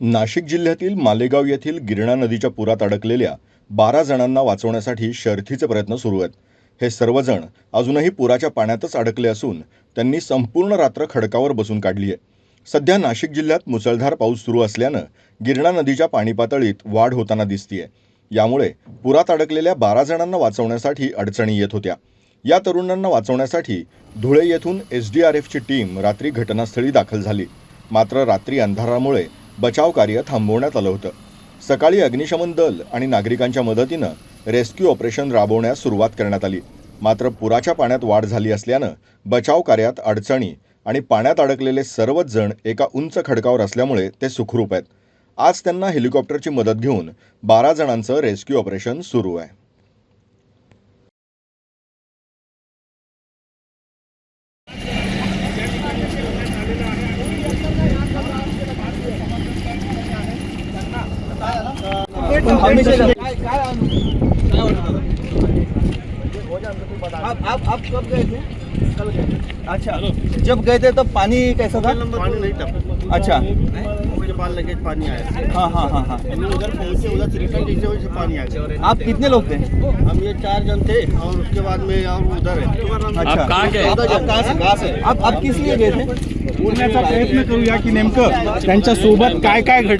नाशिक जिल्ह्यातील मालेगाव येथील गिरणा नदीच्या पुरात अडकलेल्या बारा जणांना वाचवण्यासाठी शर्थीचे प्रयत्न सुरू आहेत. हे सर्वजण अजूनही पुराच्या पाण्यातच अडकले असून त्यांनी संपूर्ण रात्र खडकावर बसून काढली आहे. सध्या नाशिक जिल्ह्यात मुसळधार पाऊस सुरू असल्यानं गिरणा नदीच्या पाणी पातळीत वाढ होताना दिसतीये. यामुळे पुरात अडकलेल्या बारा जणांना वाचवण्यासाठी अडचणी येत होत्या. या तरुणांना वाचवण्यासाठी धुळे येथून एस डी आर एफची टीम रात्री घटनास्थळी दाखल झाली. मात्र रात्री अंधारामुळे बचाव कार्य थांबवण्यात आलं होतं. सकाळी अग्निशमन दल आणि नागरिकांच्या मदतीनं रेस्क्यू ऑपरेशन राबवण्यास सुरुवात करण्यात आली. मात्र पुराच्या पाण्यात वाढ झाली असल्यानं बचाव कार्यात अडचणी आणि पाण्यात अडकलेले सर्वच जण एका उंच खडकावर असल्यामुळे ते सुखरूप आहेत. आज त्यांना हेलिकॉप्टरची मदत घेऊन बारा जणांचं रेस्क्यू ऑपरेशन सुरू आहे. आप आप आप कब गए थे? अच्छा जब गए थे तब पानी कैसा था? पानी नहीं था। अच्छा। लगे पानी आया। हाँ हाँ हाँ हाँ। उधर पहुँचे उधर रिटर्न पानी आ गया। आप कितने लोग थे? हम ये चार जन थे और उसके बाद में और उधर है। अच्छा। आप कहाँ के? आप कहाँ से कहाँ से? आप आप किस लिए गए थे? बोलण्याचा प्रयत्न करूया की नेमकं त्यांच्या सोबत काय काय घड